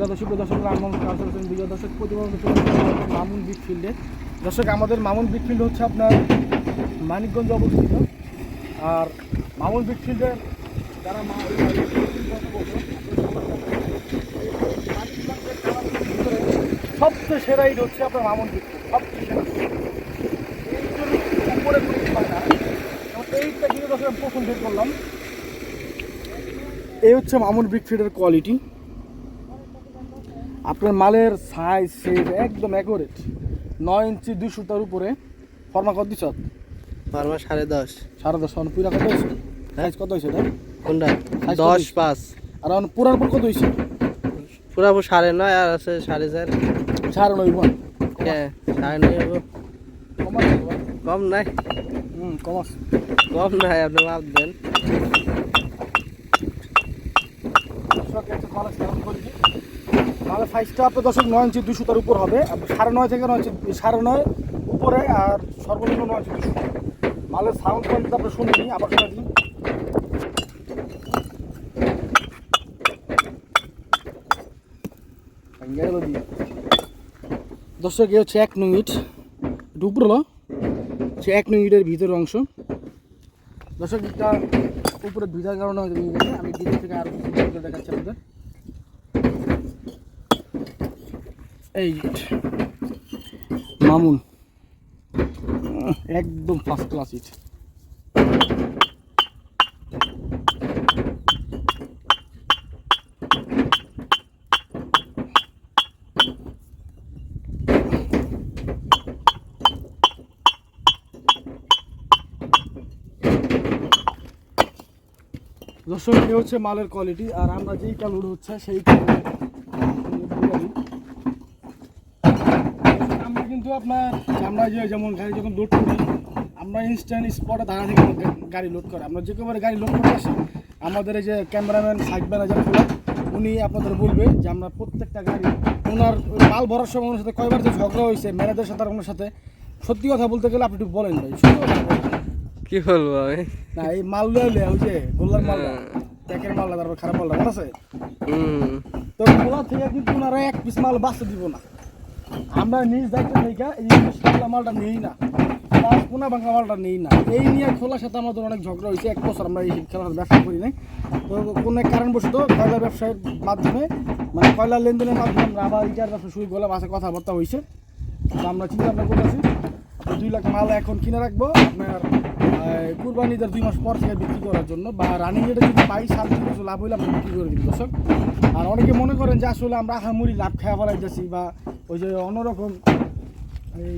কথা সুপ্রিয় দর্শক মামুন আমাদের মামুন বিগ হচ্ছে আপনার মানিকগঞ্জ অবস্থিত। আর মামুন বিগ যারা সবচেয়ে সেরা হচ্ছে আপনার মামুন বিগ সবচেয়ে সেরা। এইটা করলাম। এই হচ্ছে মামুন বিগ ফিল্ডের কোয়ালিটি। আপনার মালের সাইজ শেপ একদম অ্যাকুরেট নয় ইঞ্চি দুই সুতার উপরে ফর্মা কত দিছ? ফার্মা সাড়ে দশ। সাড়ে দশ মানে পুরা কত হয়েছে? সাইজ কত হয়েছে এটা? কোনটা দশ পাঁচ। আর এখন পুরার পর কত হয়েছে? পুরাপুর সাড়ে নয় আর আছে সাড়ে চার। সাড়ে নয় হ্যাঁ সাড়ে নয় হব। কম নাই। হুম কমাস কম নাই আপনি মাপ দেন। তাহলে সাইজটা আপনার দশক নয় ইঞ্চি, দুশো তার উপর হবে। সাড়ে নয় থেকে নয় ইঞ্চি, সাড়ে নয় উপরে আর সর্বনিম্ন নয় ইঞ্চি, দুশো। মালের সাউন্ড কোয়ালিটি আপনার শুনিনি, আবার শোনা দিন। দর্শক, এ হচ্ছে এক ইট হলো সে এক ইটের ভিতরের অংশ। দর্শক ইটটা উপরে ভিজার কারণে আমি ভিতর থেকে আরও দেখাচ্ছি আপনাদের। এই মামুন। একদম ফার্স্ট ক্লাস ইট দর্শক হচ্ছে মালের কোয়ালিটি আর আমরা যেই কালুর হচ্ছে, সেই কালুর আমরা কিন্তু আপনার আমরা যে যেমন গাড়ি যখন লোড করি আমরা ইনস্ট্যান্ট স্পটে দাঁড়া থেকে গাড়ি লোড করে। আমরা যে কেবারে গাড়ি লোড করে আসি আমাদের এই যে ক্যামেরাম্যান সাইড ম্যানেজার খোলা উনি আপনাদের বলবে যে আমরা প্রত্যেকটা গাড়ি ওনার মাল ভরার সময় ওনার সাথে কয়বার যে ঝগড়া হয়েছে ম্যানেজারের সাথে ওনার সাথে সত্যি কথা বলতে গেলে আপনি একটু বলেন ভাই কি বলব আমি? না এই মাল লইলে ওই যে গোল্লার মালটা প্যাকের মালটা তারপর খারাপ মনে আছে? তো খোলা থেকে কিন্তু ওনারা এক পিস মাল বাঁচতে দিব না। আমরা নিজ দায়িত্ব থেকে এই খোলা মালটা নিই না। প্লাস পোনা ভাঙা মালটা নিই না। এই নিয়ে খোলার সাথে আমাদের অনেক ঝগড়া হয়েছে। এক বছর আমরা এই খেলার ব্যবসা করি নাই। তো কোনো কারণবশত কয়লা ব্যবসায়ের মাধ্যমে মানে কয়লা লেনদেনের মাধ্যমে আমরা আবার ইটার ব্যবসা শুরু করলাম। আছে কথাবার্তা হয়েছে। তো আমরা চিন্তা ভাবনা করতেছি দুই লাখ মাল এখন কিনে রাখব। আপনার কুরবানিদের দুই মাস পর থেকে বিক্রি করার জন্য বা রানিং রেটে যদি পাই, সাত দিন কিছু লাভ হইলে আমরা বিক্রি করে দিই দর্শক। আর অনেকে মনে করেন যে আসলে আমরা আহামুরি লাভ খাওয়া ফেলাইতেছি বা ওই যে অন্যরকম। এই,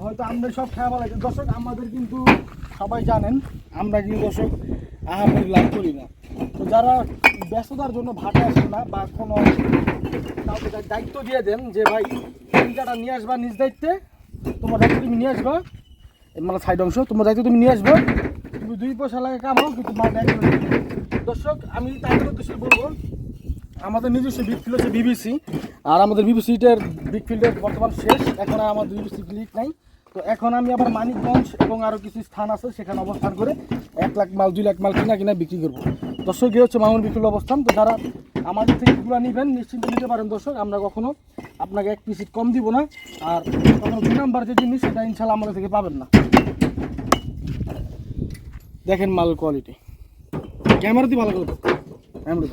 হয়তো আমরা সব খাওয়া ফেলাইছি দর্শক, আমাদের কিন্তু সবাই জানেন, আমরা কিন্তু দর্শক আহামুরি লাভ করি না। তো যারা ব্যস্ততার জন্য ভাটা আসেন না বা কোনো কাউকে দায়িত্ব দিয়ে দেন যে, ভাই চিন্তাটা নিয়ে আসবা নিজ দায়িত্বে, তোমার দায়িত্ব তুমি নিয়ে আসবা। মানে সাইড অংশ, তোমার দায়িত্ব তুমি নিয়ে আসবে। তুমি দুই পয়সা লাগে কামাও, কিন্তু মাল দায়িত্ব দর্শক, আমি তাদের উদ্দেশ্যে বলব, আমাদের নিজস্ব ফিল্ড হচ্ছে বিবিসি। আর আমাদের বিবিসিটার বিগ ফিল্ডের বর্তমান শেষ। এখন আর আমাদের বিবিসি ক্লিক নাই। তো এখন আমি আবার মানিকগঞ্জ এবং আরও কিছু স্থান আছে সেখানে অবস্থান করে এক লাখ মাল, দুই লাখ মাল কিনা কিনা বিক্রি করব। দর্শক, এই হচ্ছে মামুন বিক্রির অবস্থান। তো যারা আমাদের থেকে এগুলো নেবেন, নিশ্চিন্তে নিতে পারেন দর্শক, আমরা কখনো আপনাকে এক পিসিট কম দিব না। আর কখনো দুই নাম্বার যে জিনিস, সেটা ইনশাল্লাহ আমাদের থেকে পাবেন না। দেখেন মাল কোয়ালিটি ক্যামেরা দিয়ে ভালো করে দাও। ক্যামেরা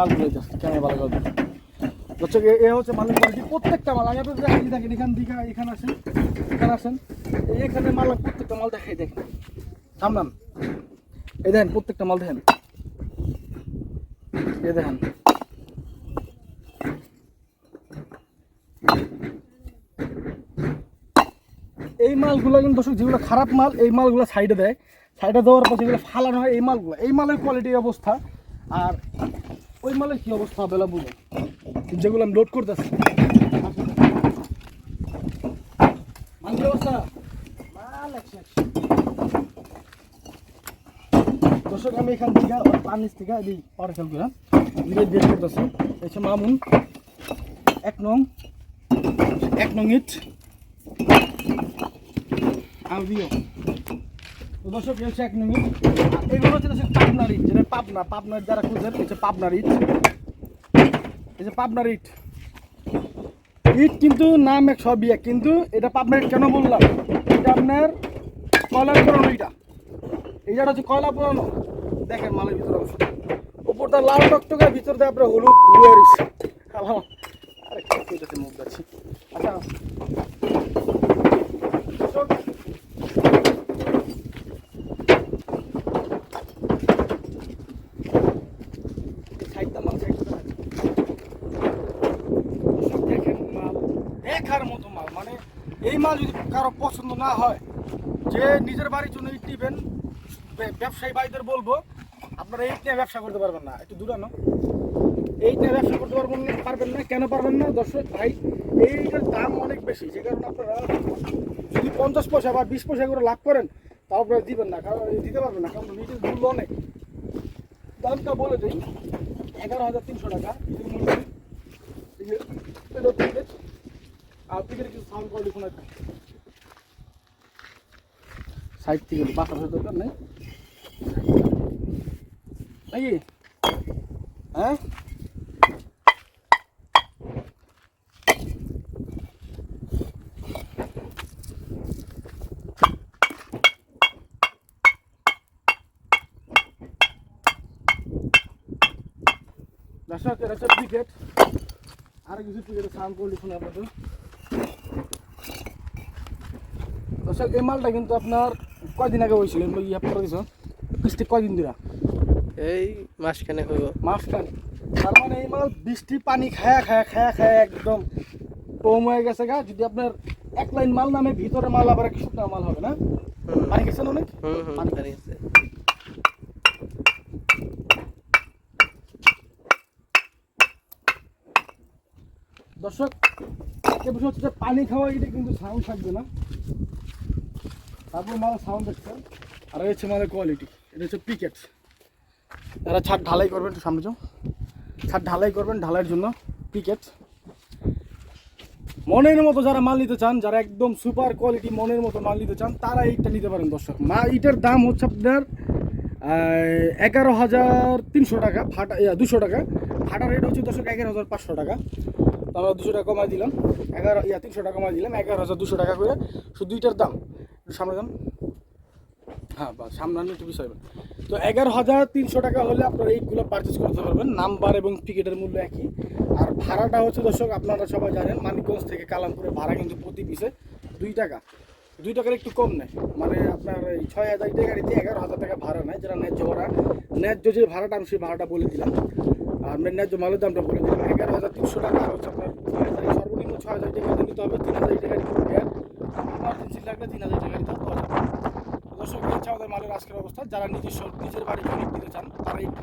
মালগুলো ভালো করে দাও। দর্শক এ- এ হচ্ছে মালের কোয়ালিটি প্রত্যেকটা মাল আমি আপনাদের দেখাই দেখেন, এখান এখানে আসেন এখানে আসেন এই এখানে মাল, প্রত্যেকটা মাল দেখাই দেখেন। এই দেখেন, প্রত্যেকটা মাল দেখেন। এই দেখেন। এই মালগুলো কিন্তু দর্শক, যেগুলো খারাপ মাল, এই মালগুলো সাইডে দেয়। সাইডে দেওয়ার পর যেগুলো ফালানো হয়, এই মালগুলো, এই মালের কোয়ালিটির অবস্থা। আর ওই মালের কি অবস্থা বেলা বুঝুন যেগুলো আমি লোড করতেছি। মাল কি অবস্থা? মাল। দর্শক, আমি এখান থেকে পানির থেকে দিই পরে খেল করে বের করতেছি। এসে মামুন, এক নং এক নং ইট। আর দিও দর্শক, এই হচ্ছে এক মিনিট এগুলো হচ্ছে পাবনার ইট যেটা পাবনা পাবনার যারা খুঁজেন হচ্ছে পাবনার ইট এই যে পাবনার ইট ইট কিন্তু নাম এক সবই এক, কিন্তু এটা পাবনার ইট কেন বললাম? এটা আপনার কয়লার পুরানো এটা এইটা হচ্ছে কয়লা পুরানো। দেখেন মালের ভিতরে অংশ উপরটা লাল টকটকে ভিতর দিয়ে আপনার হলুদ ঘুরে রয়েছে। আরে কি মুখ যাচ্ছি আচ্ছা দর্শক, সাইডটা মাল সাইডটা দর্শক দেখেন মাল দেখার মতো মাল মানে এই মাল যদি কারও পছন্দ না হয়, যে নিজের বাড়ির জন্য ইট নিবেন ব্যবসায়ী ভাইদের বলব, আপনারা এইট নিয়ে ব্যবসা করতে পারবেন না। একটু দূরানো এইট নিয়ে ব্যবসা করতে পারবেন না পারবেন না, কেন পারবেন না? দর্শক ভাই এইটার দাম অনেক বেশি, যে কারণে আপনারা যদি পঞ্চাশ পয়সা বা বিশ পয়সা করে লাভ করেন, তাও আপনারা দিবেন না, কারণ দিতে পারবেন না, কারণ নিজের মূল্য অনেক। দামটা বলে দিই, এগারো হাজার তিনশো টাকা। মূল্য এই যে এটা ticket, টিকিট কিছু সাউন্ড কোয়ালিটি শোনা সাইড থেকে বাসা দরকার নেই? নাকি? হ্যাঁ? দর্শক, এটা হচ্ছে টিকিট আর কিছু টিকিটের সাউন্ড কোয়ালিটি শুনে আপনাদের দর্শক এই মালটা কিন্তু আপনার কয়দিন আগে হয়েছিল? ইয়ে করে দিছ বৃষ্টি কয়দিন দিরা এই মাসখানে হইব। মাঝখান তার মানে এই মাল বৃষ্টি পানি খায়া খায়া খায়া খায়া একদম কম হয়ে গেছে গা। যদি আপনার এক লাইন মাল নামে ভিতরে মাল আবার এক শুকনা মাল হবে না? পানি খেয়েছেন অনেক? পানি আছে। দর্শক একটা বিষয় হচ্ছে যে পানি খাওয়া এটা কিন্তু সাউন্ড থাকবে না। তারপর মাল সাউন্ড দেখছেন আর হচ্ছে মালের কোয়ালিটি এটা হচ্ছে পিকেট এরা ছাদ ঢালাই করবেন একটু সামনে ছাদ ঢালাই করবেন ঢালাইয়ের জন্য পিকেট মনের মতো যারা মাল নিতে চান, যারা একদম সুপার কোয়ালিটি মনের মতো মাল নিতে চান, তারা এইটা নিতে পারেন দর্শক। মা, এইটার দাম হচ্ছে আপনার এগারো হাজার তিনশো টাকা, ফাটা দুশো টাকা। ফাটা রেট হচ্ছে দর্শক এগারো হাজার পাঁচশো টাকা। তো আমরা দুশো টাকা কমাই দিলাম। এগারো, ইয়া, তিনশো টাকা কমাই দিলাম। এগারো হাজার দুশো টাকা করে। শুধু দুইটার দাম। সামনে যান হ্যাঁ বা সামনে একটু বিষয় তো এগারো হাজার তিনশো টাকা হলে আপনারা এইগুলো পারচেস করতে পারবেন। নাম্বার এবং টিকিটের মূল্য একই। আর ভাড়াটা হচ্ছে দর্শক, আপনারা সবাই জানেন, মানিকগঞ্জ থেকে কালামপুরে ভাড়া কিন্তু প্রতি পিসে দুই টাকা। দুই টাকার একটু কম নেয়। মানে আপনার এই ছয় হাজার টাকা গাড়িতে এগারো হাজার টাকা ভাড়া নেয়, যেটা ন্যায্য ভাড়া। ন্যায্য যে ভাড়াটা, আমি সেই ভাড়াটা বলে দিলাম। আর ন্যায্য মালের দামটা বলে দিলাম। এগারো হাজার তিনশো টাকা হচ্ছে আপনার সর্বনিম্ন ছয় হাজার টাকা নিতে হবে। তিন হাজার টাকা ইমার্জেন্সি লাগলে তিন হাজার টাকা দিতে হবে দর্শক হচ্ছে আমাদের মালের আজকের অবস্থা। যারা নিজস্ব, নিজের বাড়ি ইট নিতে চান তারা একটু